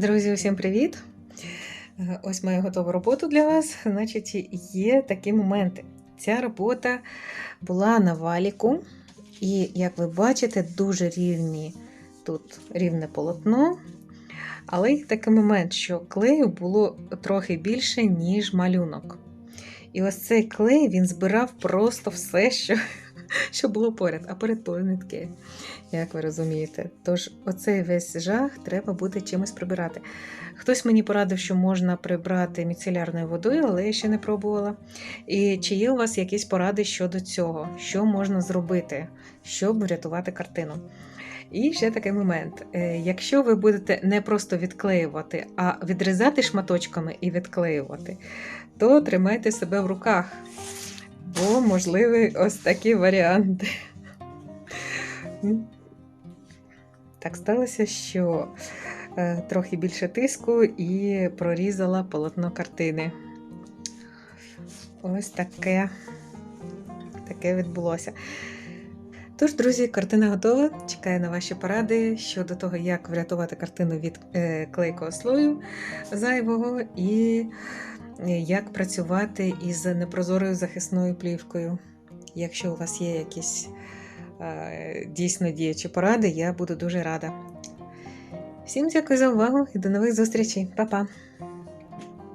Друзі, усім привіт! Е, Ось маю готову роботу для вас. Значить, є такі моменти. Ця робота була на валіку, і, як ви бачите, дуже рівні тут рівне полотно. Але є такий момент, що клею було трохи більше, ніж малюнок. І ось цей клей він збирав просто все, що, що було поряд, а поряд були як ви розумієте. Тож, оцей весь жах треба буде чимось прибирати. Хтось мені порадив, що можна прибрати міцелярною водою, але я ще не пробувала. І чи є у вас якісь поради щодо цього? Що можна зробити, щоб врятувати картину? І ще такий момент: Е, якщо ви будете не просто відклеювати, а відрізати шматочками і відклеювати, то тримайте себе в руках, бо можливі ось такі варіанти. Так сталося, що е, трохи більше тиску і прорізала полотно картини. Ось таке, таке відбулося. Тож, друзі, картина готова. Чекаю на ваші поради щодо того, як врятувати картину від е, клейкого слою зайвого і як працювати із непрозорою захисною плівкою. Якщо у вас є якісь е, дійсно діячі поради, я буду дуже рада. Всім дякую за увагу і до нових зустрічей. Па-па!